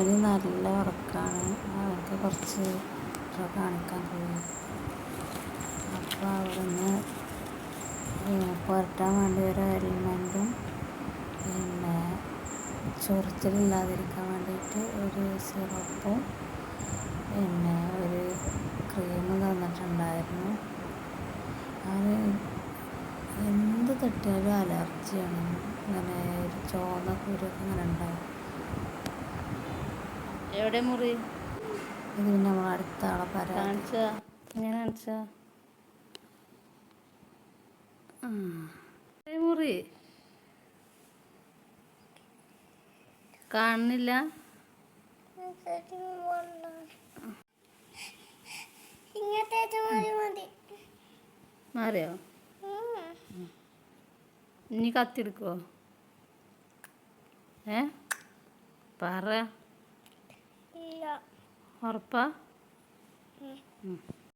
അവന് നല്ല ഉറക്കമാണ് അവർക്ക് കുറച്ച് കാണിക്കാൻ പോയി അപ്പോൾ അവിടുന്ന് പുരട്ടാൻ വേണ്ടി ഒരു ഹെൽമെന്റും പിന്നെ ചൊറിച്ചിലില്ലാതിരിക്കാൻ വേണ്ടിയിട്ട് ഒരു സിറപ്പും പിന്നെ ഒരു ക്രീം തന്നിട്ടുണ്ടായിരുന്നു. അവന് എന്ത് തട്ടിയാലും അലർജിയാണ് ഇങ്ങനെ ഒരു ചുവന്ന കുരുവൊക്കെ ഇങ്ങനെ ഉണ്ടാവും. എവിടെ മുറി? ഇത് പിന്നെ നമ്മൾ അടുത്ത ആളെ പരാതി. കാണിച്ച ഇങ്ങനെ കാണിച്ച മുറി? കാണുന്നില്ല? മതി മാറിയോ? ഇനി കത്തിയെടുക്കുവോ? ഏ? പറ. ഉറപ്പാ.